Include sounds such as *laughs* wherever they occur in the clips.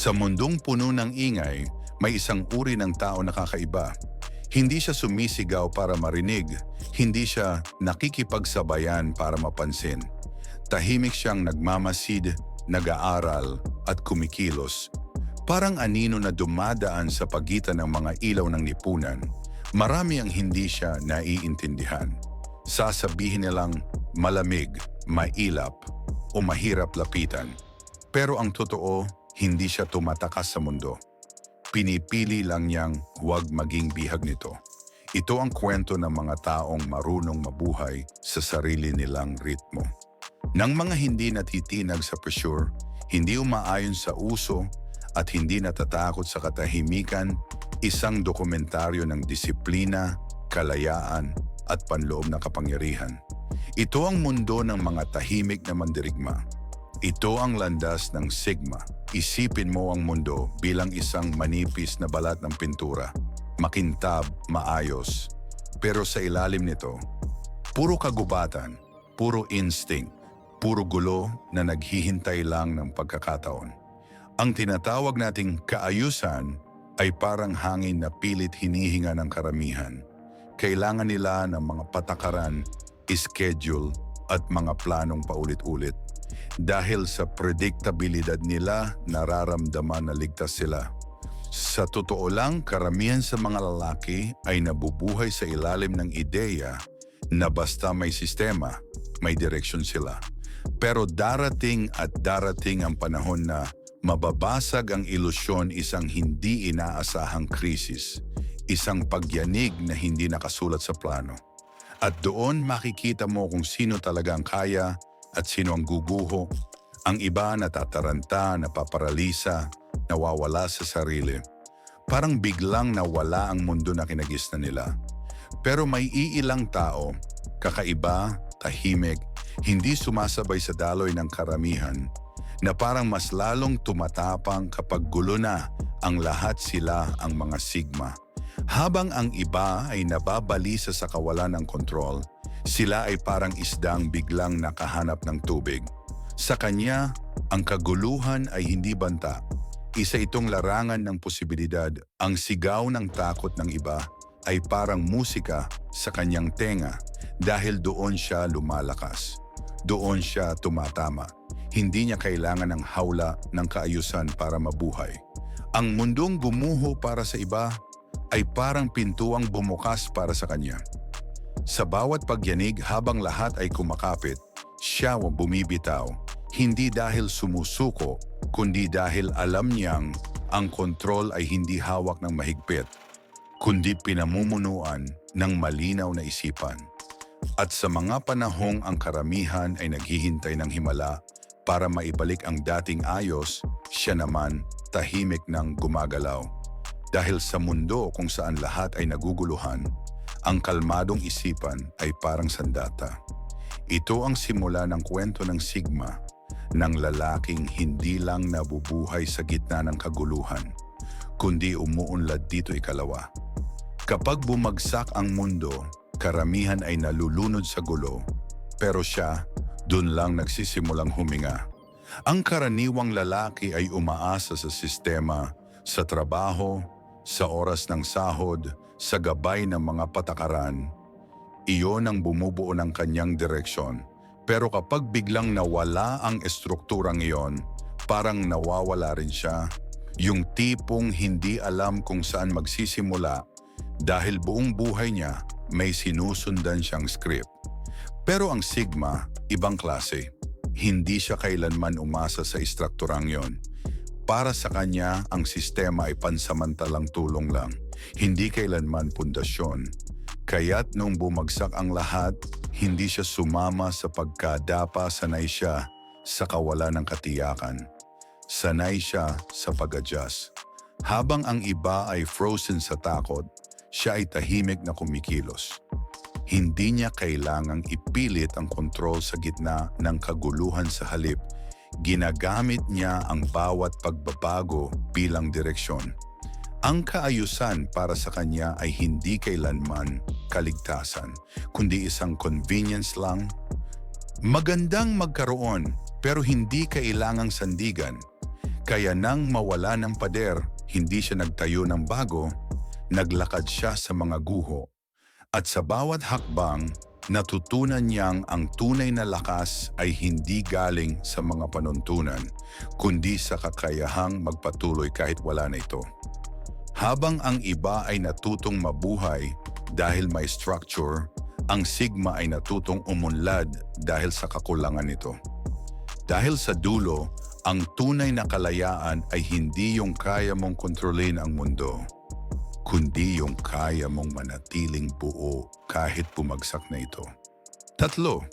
Sa mundong puno ng ingay, may isang uri ng tao na kakaiba. Hindi siya sumisigaw para marinig, hindi siya nakikipagsabayan para mapansin. Tahimik siyang nagmamasid, nag-aaral at kumikilos. Parang anino na dumadaan sa pagitan ng mga ilaw ng lipunan. Marami ang hindi siya naiintindihan. Sasabihin nilang malamig, mailap o mahirap lapitan. Pero ang totoo, hindi siya tumatakas sa mundo. Pinipili lang niyang huwag maging bihag nito. Ito ang kwento ng mga taong marunong mabuhay sa sarili nilang ritmo. Nang mga hindi natitinag sa pressure, hindi umaayon sa uso at hindi natatakot sa katahimikan, isang dokumentaryo ng disiplina, kalayaan at panloob na kapangyarihan. Ito ang mundo ng mga tahimik na mandirigma. Ito ang landas ng Sigma. Isipin mo ang mundo bilang isang manipis na balat ng pintura. Makintab, maayos. Pero sa ilalim nito, puro kagubatan, puro instinct, puro gulo na naghihintay lang ng pagkakataon. Ang tinatawag nating kaayusan ay parang hangin na pilit hinihinga ng karamihan. Kailangan nila ng mga patakaran, schedule at mga planong paulit-ulit. Dahil sa predictabilidad nila, nararamdaman na ligtas sila. Sa totoo lang, karamihan sa mga lalaki ay nabubuhay sa ilalim ng ideya na basta may sistema, may direksyon sila. Pero darating at darating ang panahon na mababasag ang ilusyon isang hindi inaasahang krisis, isang pagyanig na hindi nakasulat sa plano. At doon makikita mo kung sino talaga ang kaya at sino ang guguho. Ang iba natataranta, napaparalisa, nawawala sa sarili. Parang biglang nawala ang mundo na kinagisnan nila. Pero may iilang tao, kakaiba, tahimik, hindi sumasabay sa daloy ng karamihan, na parang mas lalong tumatapang kapag gulo na ang lahat sila ang mga sigma. Habang ang iba ay nababalisa sa kawalan ng kontrol, sila ay parang isdang biglang nakahanap ng tubig. Sa kanya, ang kaguluhan ay hindi banta. Isa itong larangan ng posibilidad. Ang sigaw ng takot ng iba ay parang musika sa kanyang tenga dahil doon siya lumalakas. Doon siya tumatama. Hindi niya kailangan ng hawla ng kaayusan para mabuhay. Ang mundong bumuho para sa iba ay parang pintuang bumukas para sa kanya. Sa bawat pagyanig habang lahat ay kumakapit, siya ang bumibitaw, hindi dahil sumusuko, kundi dahil alam niyang ang kontrol ay hindi hawak ng mahigpit, kundi pinamumunuan ng malinaw na isipan. At sa mga panahong ang karamihan ay naghihintay ng himala para maibalik ang dating ayos, siya naman tahimik ng gumagalaw. Dahil sa mundo kung saan lahat ay naguguluhan, ang kalmadong isipan ay parang sandata. Ito ang simula ng kwento ng Sigma, ng lalaking hindi lang nabubuhay sa gitna ng kaguluhan, kundi umuunlad dito ikalawa. Kapag bumagsak ang mundo, karamihan ay nalulunod sa gulo, pero siya, dun lang nagsisimulang huminga. Ang karaniwang lalaki ay umaasa sa sistema, sa trabaho, sa oras ng sahod, sa gabay ng mga patakaran. Iyon ang bumubuo ng kanyang direksyon. Pero kapag biglang nawala ang estrukturang iyon, parang nawawala rin siya. Yung tipong hindi alam kung saan magsisimula dahil buong buhay niya may sinusundan siyang script. Pero ang Sigma, ibang klase. Hindi siya kailanman umasa sa estrukturang yon. Para sa kanya, ang sistema ay pansamantalang tulong lang, hindi kailanman pundasyon. Kaya't nung bumagsak ang lahat, hindi siya sumama sa pagkadapa sanay siya sa kawalan ng katiyakan. Sanay siya sa pag-adjust. Habang ang iba ay frozen sa takot, siya ay tahimik na kumikilos. Hindi niya kailangang ipilit ang kontrol sa gitna ng kaguluhan sa halip ginagamit niya ang bawat pagbabago bilang direksyon. Ang kaayusan para sa kanya ay hindi kailanman kaligtasan, kundi isang convenience lang. Magandang magkaroon pero hindi kailangang sandigan. Kaya nang mawala ng pader, hindi siya nagtayo ng bago, naglakad siya sa mga guho. At sa bawat hakbang, natutunan niyang ang tunay na lakas ay hindi galing sa mga panuntunan, kundi sa kakayahang magpatuloy kahit wala na ito. Habang ang iba ay natutong mabuhay dahil may structure, ang Sigma ay natutong umunlad dahil sa kakulangan nito. Dahil sa dulo, ang tunay na kalayaan ay hindi yung kaya mong kontrolin ang mundo, kundi yung kaya mong manatiling buo kahit bumagsak na ito. Tatlo,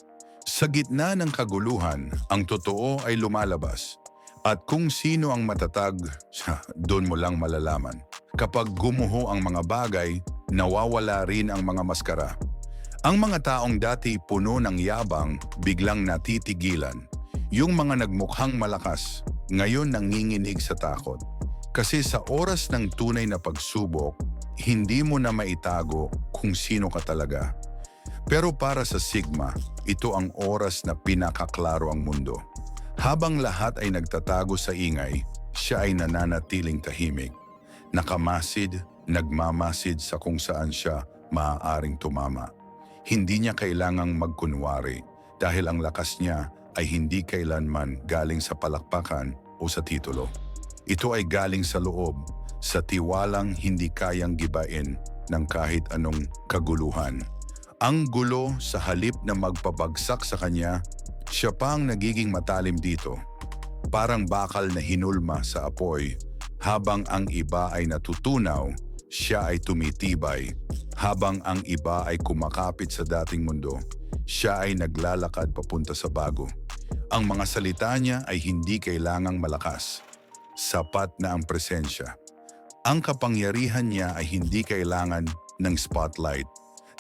sa gitna ng kaguluhan, ang totoo ay lumalabas. At kung sino ang matatag, *laughs* doon mo lang malalaman. Kapag gumuho ang mga bagay, nawawala rin ang mga maskara. Ang mga taong dati puno ng yabang, biglang natitigilan. Yung mga nagmukhang malakas, ngayon nanginginig sa takot. Kasi sa oras ng tunay na pagsubok, hindi mo na maitago kung sino ka talaga. Pero para sa Sigma, ito ang oras na pinakaklaro ang mundo. Habang lahat ay nagtatago sa ingay, siya ay nananatiling tahimik. Nakamasid, nagmamasid sa kung saan siya maaaring tumama. Hindi niya kailangang magkunwari dahil ang lakas niya ay hindi kailanman galing sa palakpakan o sa titulo. Ito ay galing sa loob, sa tiwalang hindi kayang gibain ng kahit anong kaguluhan. Ang gulo sa halip na magpabagsak sa kanya, siya pa ang nagiging matalim dito. Parang bakal na hinulma sa apoy, habang ang iba ay natutunaw, siya ay tumitibay. Habang ang iba ay kumakapit sa dating mundo, siya ay naglalakad papunta sa bago. Ang mga salita niya ay hindi kailangang malakas. Sapat na ang presensya. Ang kapangyarihan niya ay hindi kailangan ng spotlight.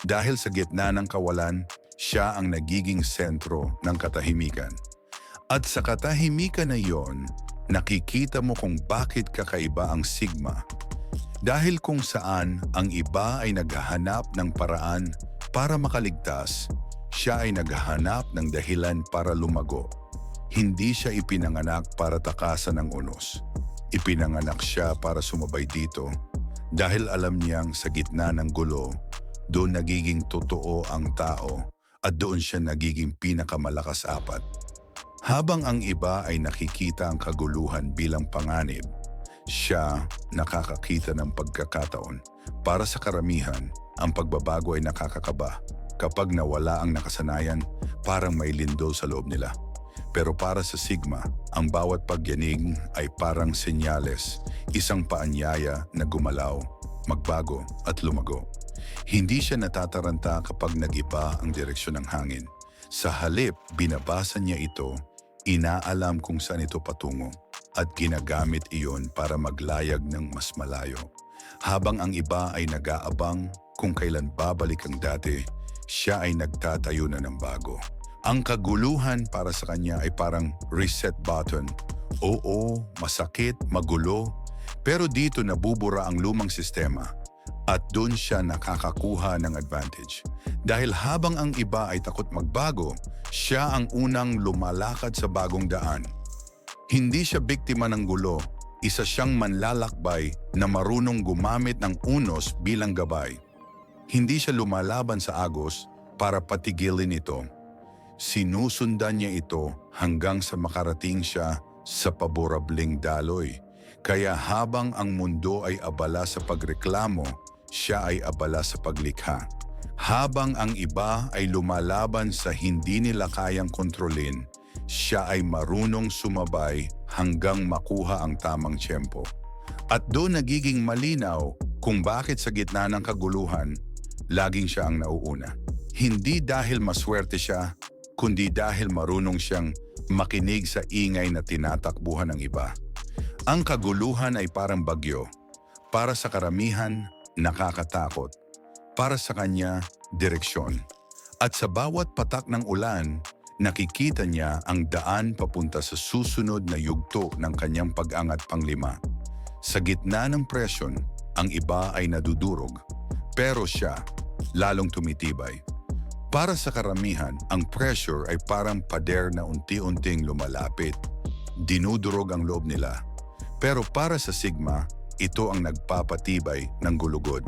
Dahil sa gitna ng kawalan, siya ang nagiging sentro ng katahimikan. At sa katahimikan na iyon, nakikita mo kung bakit kakaiba ang Sigma. Dahil kung saan ang iba ay naghahanap ng paraan para makaligtas, siya ay naghahanap ng dahilan para lumago. Hindi siya ipinanganak para takasan ng unos. Ipinanganak siya para sumabay dito dahil alam niyang sa gitna ng gulo, doon nagiging totoo ang tao at doon siya nagiging pinakamalakas apat. Habang ang iba ay nakikita ang kaguluhan bilang panganib, siya nakakakita ng pagkakataon. Para sa karamihan, ang pagbabago ay nakakakaba. Kapag nawala ang nakasanayan, parang may lindol sa loob nila. Pero para sa Sigma, ang bawat pagyanig ay parang senyales, isang paanyaya na gumalaw, magbago at lumago. Hindi siya natataranta kapag nagiba ang direksyon ng hangin. Sa halip, binabasa niya ito, inaalam kung saan ito patungo, at ginagamit iyon para maglayag ng mas malayo. Habang ang iba ay nag-aabang kung kailan babalik ang dati, siya ay nagtatayo na ng bago. Ang kaguluhan para sa kanya ay parang reset button. Oo, masakit, magulo, pero dito nabubura ang lumang sistema at doon siya nakakakuha ng advantage. Dahil habang ang iba ay takot magbago, siya ang unang lumalakad sa bagong daan. Hindi siya biktima ng gulo, isa siyang manlalakbay na marunong gumamit ng unos bilang gabay. Hindi siya lumalaban sa agos para patigilin ito. Sinusundan niya ito hanggang sa makarating siya sa paborabling daloy. Kaya habang ang mundo ay abala sa pagreklamo, siya ay abala sa paglikha. Habang ang iba ay lumalaban sa hindi nila kayang kontrolin, siya ay marunong sumabay hanggang makuha ang tamang tiyempo. At doon nagiging malinaw kung bakit sa gitna ng kaguluhan, laging siya ang nauuna. Hindi dahil maswerte siya, kundi dahil marunong siyang makinig sa ingay na tinatakbuhan ng iba. Ang kaguluhan ay parang bagyo. Para sa karamihan, nakakatakot. Para sa kanya, direksyon. At sa bawat patak ng ulan, nakikita niya ang daan papunta sa susunod na yugto ng kanyang pag-angat panglima. Sa gitna ng presyon, ang iba ay nadudurog. Pero siya, lalong tumitibay. Para sa karamihan, ang pressure ay parang pader na unti-unting lumalapit. Dinudurog ang loob nila. Pero para sa Sigma, ito ang nagpapatibay ng gulugod.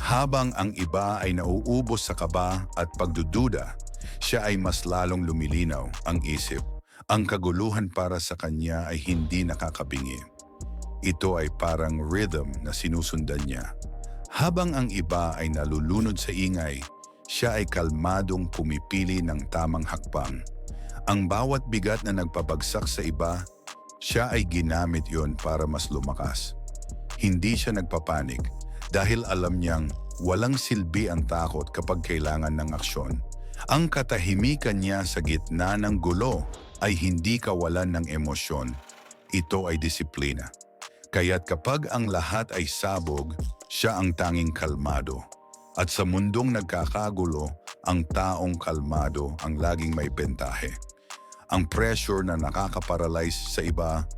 Habang ang iba ay nauubos sa kaba at pagdududa, siya ay mas lalong lumilinaw ang isip. Ang kaguluhan para sa kanya ay hindi nakakabingi. Ito ay parang rhythm na sinusundan niya. Habang ang iba ay nalulunod sa ingay, siya ay kalmadong pumipili ng tamang hakbang. Ang bawat bigat na nagpabagsak sa iba, siya ay ginamit yon para mas lumakas. Hindi siya nagpapanik dahil alam niyang walang silbi ang takot kapag kailangan ng aksyon. Ang katahimikan niya sa gitna ng gulo ay hindi kawalan ng emosyon. Ito ay disiplina. Kaya't kapag ang lahat ay sabog, siya ang tanging kalmado. At sa mundong nagkakagulo, ang taong kalmado ang laging may bentahe. Ang pressure na nakakaparalyze sa iba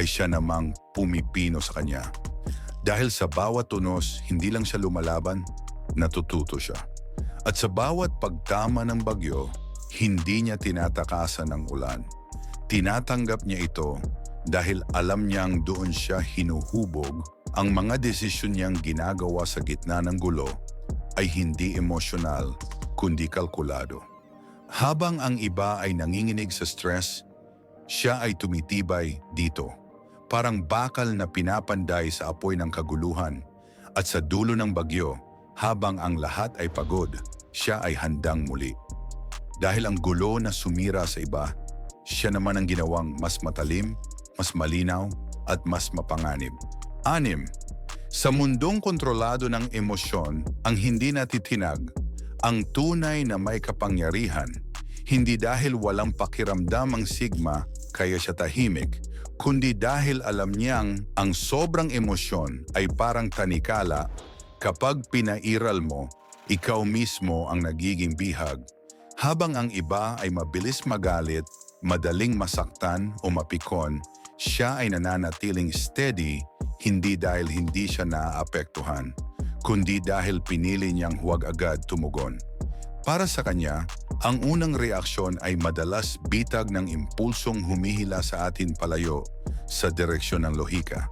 ay siya namang pumipino sa kanya. Dahil sa bawat tunos, hindi lang siya lumalaban, natututo siya. At sa bawat pagtama ng bagyo, hindi niya tinatakasan ng ulan. Tinatanggap niya ito dahil alam niyang doon siya hinuhubog ang mga desisyon niyang ginagawa sa gitna ng gulo ay hindi emosyonal kundi kalkulado. Habang ang iba ay nanginginig sa stress, siya ay tumitibay dito. Parang bakal na pinapanday sa apoy ng kaguluhan at sa dulo ng bagyo, habang ang lahat ay pagod, siya ay handang muli. Dahil ang gulo na sumira sa iba, siya naman ang ginawang mas matalim, mas malinaw at mas mapanganib. Anim, sa mundong kontrolado ng emosyon, ang hindi natitinag, ang tunay na may kapangyarihan, hindi dahil walang pakiramdam ang sigma kaya siya tahimik, kundi dahil alam niyang ang sobrang emosyon ay parang tanikala kapag pinairal mo, ikaw mismo ang nagiging bihag. Habang ang iba ay mabilis magalit, madaling masaktan o mapikon, siya ay nananatiling steady hindi dahil hindi siya naaapektuhan, kundi dahil pinili niyang huwag agad tumugon. Para sa kanya, ang unang reaksyon ay madalas bitag ng impulsong humihila sa atin palayo sa direksyon ng lohika.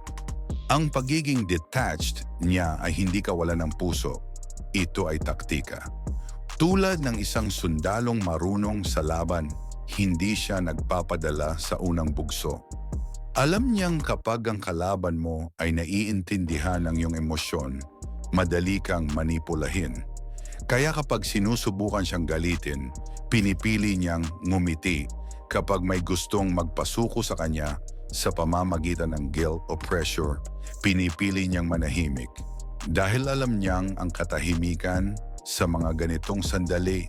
Ang pagiging detached niya ay hindi kawalan ng puso. Ito ay taktika. Tulad ng isang sundalong marunong sa laban, hindi siya nagpapadala sa unang bugso. Alam niyang kapag ang kalaban mo ay naiintindihan ng iyong emosyon, madali kang manipulahin. Kaya kapag sinusubukan siyang galitin, pinipili niyang ngumiti kapag may gustong magpasuko sa kanya sa pamamagitan ng guilt o pressure, pinipili niyang manahimik. Dahil alam niyang ang katahimikan sa mga ganitong sandali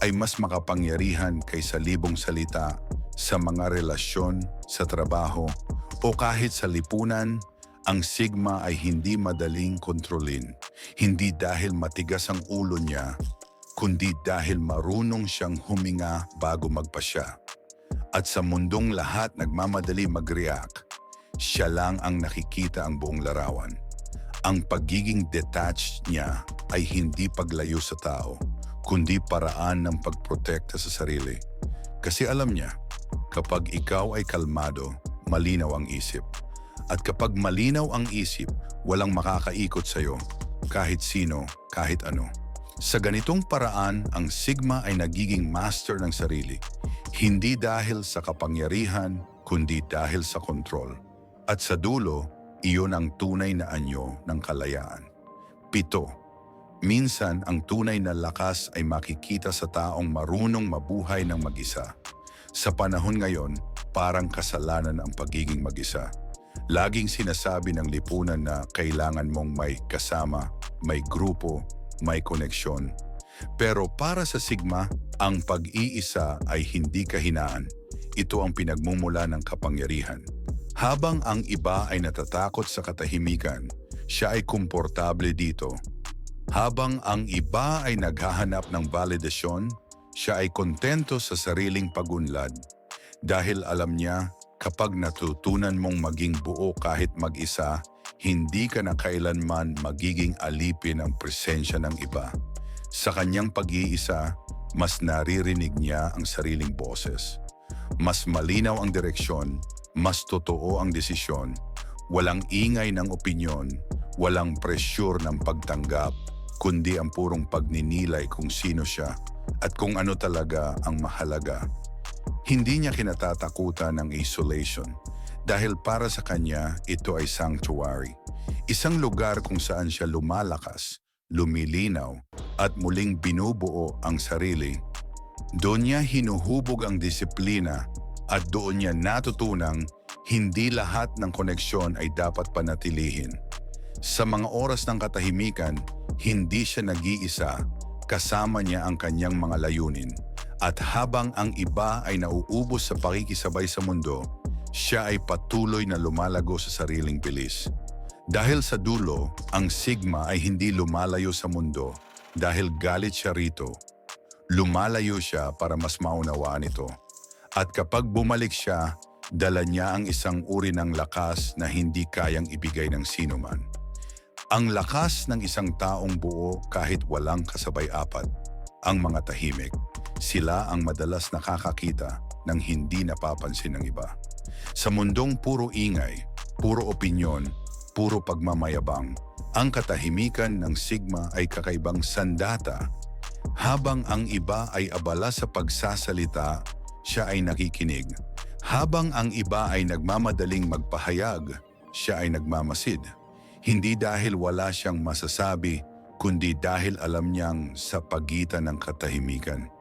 ay mas makapangyarihan kaysa libong salita sa mga relasyon, sa trabaho, o kahit sa lipunan, ang sigma ay hindi madaling kontrolin. Hindi dahil matigas ang ulo niya, kundi dahil marunong siyang huminga bago magpasya. At sa mundong lahat nagmamadali mag-react, siya lang ang nakikita ang buong larawan. Ang pagiging detached niya ay hindi paglayo sa tao, kundi paraan ng pagprotekta sa sarili. Kasi alam niya, kapag ikaw ay kalmado, malinaw ang isip. At kapag malinaw ang isip, walang makakaikot sa'yo, kahit sino, kahit ano. Sa ganitong paraan, ang Sigma ay nagiging master ng sarili. Hindi dahil sa kapangyarihan, kundi dahil sa kontrol. At sa dulo, iyon ang tunay na anyo ng kalayaan. Pito, minsan ang tunay na lakas ay makikita sa taong marunong mabuhay ng mag-isa. Sa panahon ngayon, parang kasalanan ang pagiging mag-isa. Laging sinasabi ng lipunan na kailangan mong may kasama, may grupo, may koneksyon. Pero para sa Sigma, ang pag-iisa ay hindi kahinaan. Ito ang pinagmumula ng kapangyarihan. Habang ang iba ay natatakot sa katahimikan, siya ay komportable dito. Habang ang iba ay naghahanap ng validasyon, siya ay kontento sa sariling pagunlad dahil alam niya kapag natutunan mong maging buo kahit mag-isa, hindi ka na kailanman magiging alipin ang presensya ng iba. Sa kanyang pag-iisa, mas naririnig niya ang sariling boses. Mas malinaw ang direksyon, mas totoo ang desisyon, Walang ingay ng opinyon, walang presyur ng pagtanggap, kundi ang purong pagninilay kung sino siya at kung ano talaga ang mahalaga. Hindi niya kinatatakutan ng isolation dahil para sa kanya ito ay sanctuary. Isang lugar kung saan siya lumalakas, lumilinaw at muling binubuo ang sarili. Doon niya hinuhubog ang disiplina at doon niya natutunang hindi lahat ng koneksyon ay dapat panatilihin. Sa mga oras ng katahimikan, hindi siya nag-iisa, kasama niya ang kanyang mga layunin. At habang ang iba ay nauubos sa pakikisabay sa mundo, siya ay patuloy na lumalago sa sariling bilis. Dahil sa dulo, ang Sigma ay hindi lumalayo sa mundo dahil galit siya rito. Lumalayo siya para mas maunawaan ito. At kapag bumalik siya, dala niya ang isang uri ng lakas na hindi kayang ibigay ng sinuman. Ang lakas ng isang taong buo kahit walang kasabay apat, ang mga tahimik. Sila ang madalas nakakakita ng hindi napapansin ng iba. Sa mundong puro ingay, puro opinyon, puro pagmamayabang, ang katahimikan ng Sigma ay kakaibang sandata. Habang ang iba ay abala sa pagsasalita, siya ay nakikinig. Habang ang iba ay nagmamadaling magpahayag, siya ay nagmamasid. Hindi dahil wala siyang masasabi, kundi dahil alam niyang sa pagitan ng katahimikan.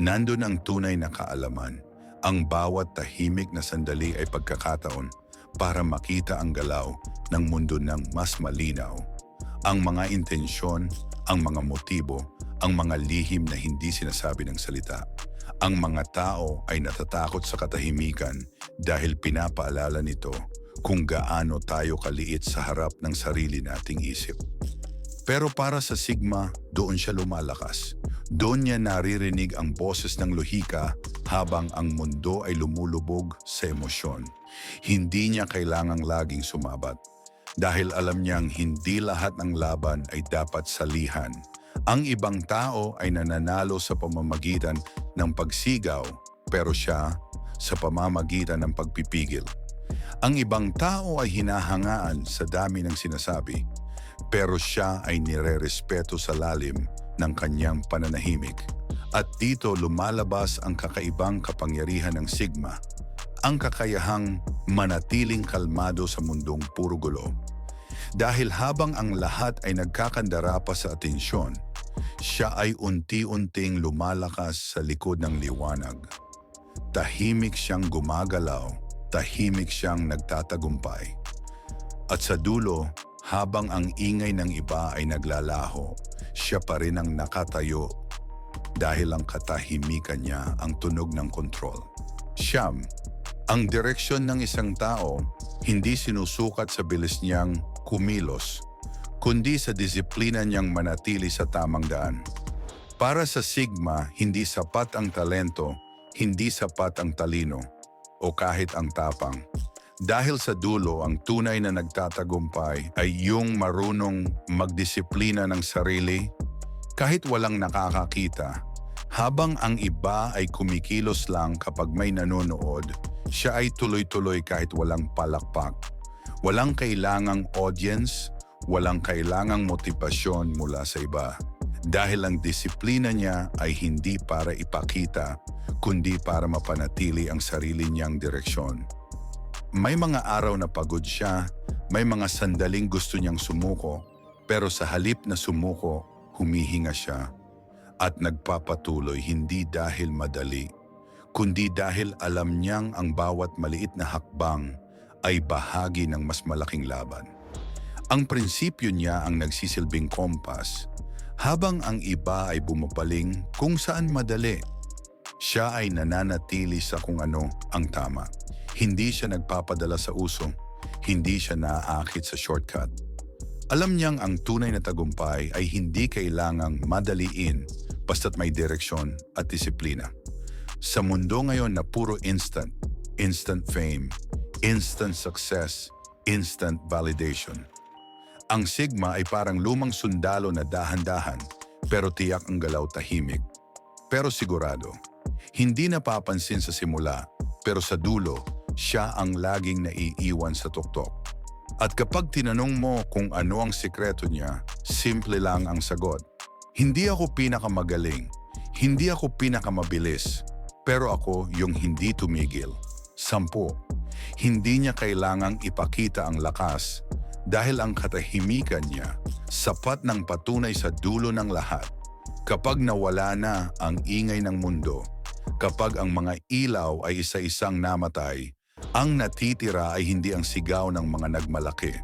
Nandun ang tunay na kaalaman. Ang bawat tahimik na sandali ay pagkakataon para makita ang galaw ng mundo ng mas malinaw. Ang mga intensyon, ang mga motibo, ang mga lihim na hindi sinasabi ng salita. Ang mga tao ay natatakot sa katahimikan dahil pinapaalala nito kung gaano tayo kaliit sa harap ng sarili nating isip. Pero para sa Sigma, doon siya lumalakas. Doon niya naririnig ang boses ng lohika habang ang mundo ay lumulubog sa emosyon. Hindi niya kailangang laging sumabat dahil alam niyang hindi lahat ng laban ay dapat salihan. Ang ibang tao ay nananalo sa pamamagitan ng pagsigaw pero siya sa pamamagitan ng pagpipigil. Ang ibang tao ay hinahangaan sa dami ng sinasabi pero siya ay nirerespeto sa lalim ng kanyang pananahimik. At dito lumalabas ang kakaibang kapangyarihan ng Sigma, ang kakayahang manatiling kalmado sa mundong puro gulo. Dahil habang ang lahat ay nagkakandara pa sa atensyon, siya ay unti-unting lumalakas sa likod ng liwanag. Tahimik siyang gumagalaw, tahimik siyang nagtatagumpay. At sa dulo, habang ang ingay ng iba ay naglalaho, siya pa rin ang nakatayo dahil ang katahimikan niya ang tunog ng kontrol. Siyam, ang direksyon ng isang tao hindi sinusukat sa bilis niyang kumilos, kundi sa disiplina niyang manatili sa tamang daan. Para sa Sigma, hindi sapat ang talento, hindi sapat ang talino, o kahit ang tapang. Dahil sa dulo, ang tunay na nagtatagumpay ay yung marunong magdisiplina ng sarili kahit walang nakakakita. Habang ang iba ay kumikilos lang kapag may nanonood, siya ay tuloy-tuloy kahit walang palakpak. Walang kailangang audience, walang kailangang motibasyon mula sa iba. Dahil ang disiplina niya ay hindi para ipakita, kundi para mapanatili ang sarili niyang direksyon. May mga araw na pagod siya, may mga sandaling gusto niyang sumuko, pero sa halip na sumuko, humihinga siya at nagpapatuloy hindi dahil madali, kundi dahil alam niyang ang bawat maliit na hakbang ay bahagi ng mas malaking laban. Ang prinsipyo niya ang nagsisilbing kompas, habang ang iba ay bumapaling kung saan madali. Siya ay nananatili sa kung ano ang tama. Hindi siya nagpapadala sa uso, hindi siya naaakit sa shortcut. Alam niyang ang tunay na tagumpay ay hindi kailangang madaliin basta't may direksyon at disiplina. Sa mundo ngayon na puro instant, instant fame, instant success, instant validation. Ang Sigma ay parang lumang sundalo na dahan-dahan pero tiyak ang galaw tahimik. Pero sigurado, hindi napapansin sa simula pero sa dulo, siya ang laging naiiwan sa tuktok. At kapag tinanong mo kung ano ang sikreto niya, simple lang ang sagot. Hindi ako pinakamagaling, hindi ako pinakamabilis, pero ako yung hindi tumigil. Sampu, hindi niya kailangang ipakita ang lakas dahil ang katahimikan niya sapat ng patunay sa dulo ng lahat. Kapag nawala na ang ingay ng mundo, kapag ang mga ilaw ay isa-isang namatay, ang natitira ay hindi ang sigaw ng mga nagmalaki,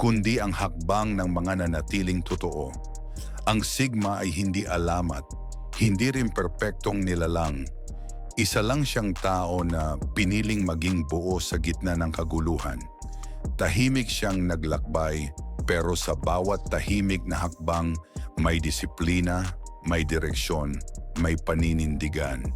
kundi ang hakbang ng mga nanatiling totoo. Ang sigma ay hindi alamat, hindi rin perpektong nilalang. Isa lang siyang tao na piniling maging buo sa gitna ng kaguluhan. Tahimik siyang naglakbay pero sa bawat tahimik na hakbang may disiplina, may direksyon, may paninindigan.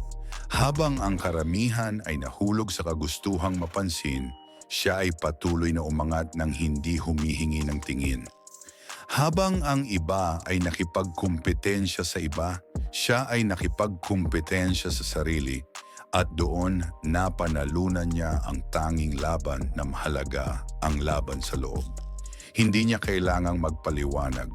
Habang ang karamihan ay nahulog sa kagustuhang mapansin, siya ay patuloy na umangat ng hindi humihingi ng tingin. Habang ang iba ay nakipagkumpetensya sa iba, siya ay nakipagkumpetensya sa sarili at doon napanalunan niya ang tanging laban na mahalaga ang laban sa loob. Hindi niya kailangang magpaliwanag,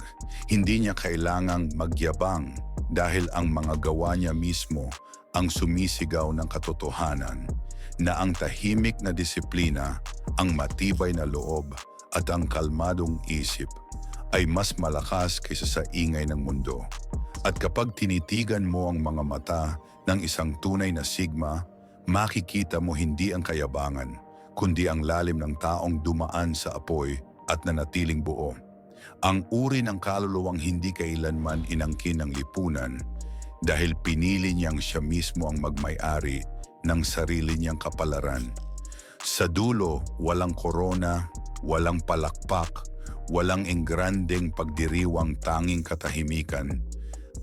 hindi niya kailangang magyabang dahil ang mga gawa niya mismo ang sumisigaw ng katotohanan na ang tahimik na disiplina, ang matibay na loob at ang kalmadong isip ay mas malakas kaysa sa ingay ng mundo. At kapag tinitigan mo ang mga mata ng isang tunay na sigma, makikita mo hindi ang kayabangan, kundi ang lalim ng taong dumaan sa apoy at nanatiling buo. Ang uri ng kaluluwang hindi kailanman inangkin ng lipunan dahil pinili niyang siya mismo ang magmay-ari ng sarili niyang kapalaran. Sa dulo, walang korona, walang palakpak, walang engrandeng pagdiriwang tanging katahimikan,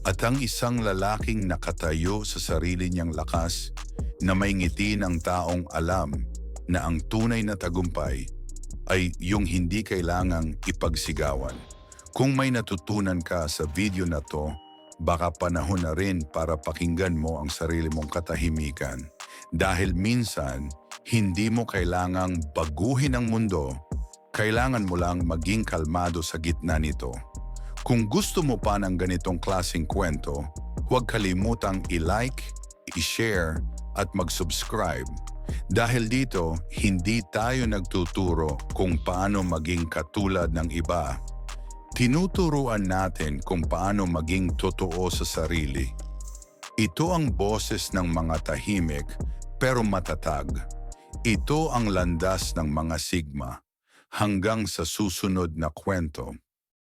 at ang isang lalaking nakatayo sa sarili niyang lakas na may ngiti ng taong alam na ang tunay na tagumpay ay yung hindi kailangang ipagsigawan. Kung may natutunan ka sa video na to, baka panahon na rin para pakinggan mo ang sarili mong katahimikan. Dahil minsan, hindi mo kailangang baguhin ang mundo, kailangan mo lang maging kalmado sa gitna nito. Kung gusto mo pa ng ganitong klaseng kwento, huwag kalimutang i-like, i-share at mag-subscribe. Dahil dito, hindi tayo nagtuturo kung paano maging katulad ng iba. Tinuturuan natin kung paano maging totoo sa sarili. Ito ang boses ng mga tahimik pero matatag. Ito ang landas ng mga sigma hanggang sa susunod na kwento.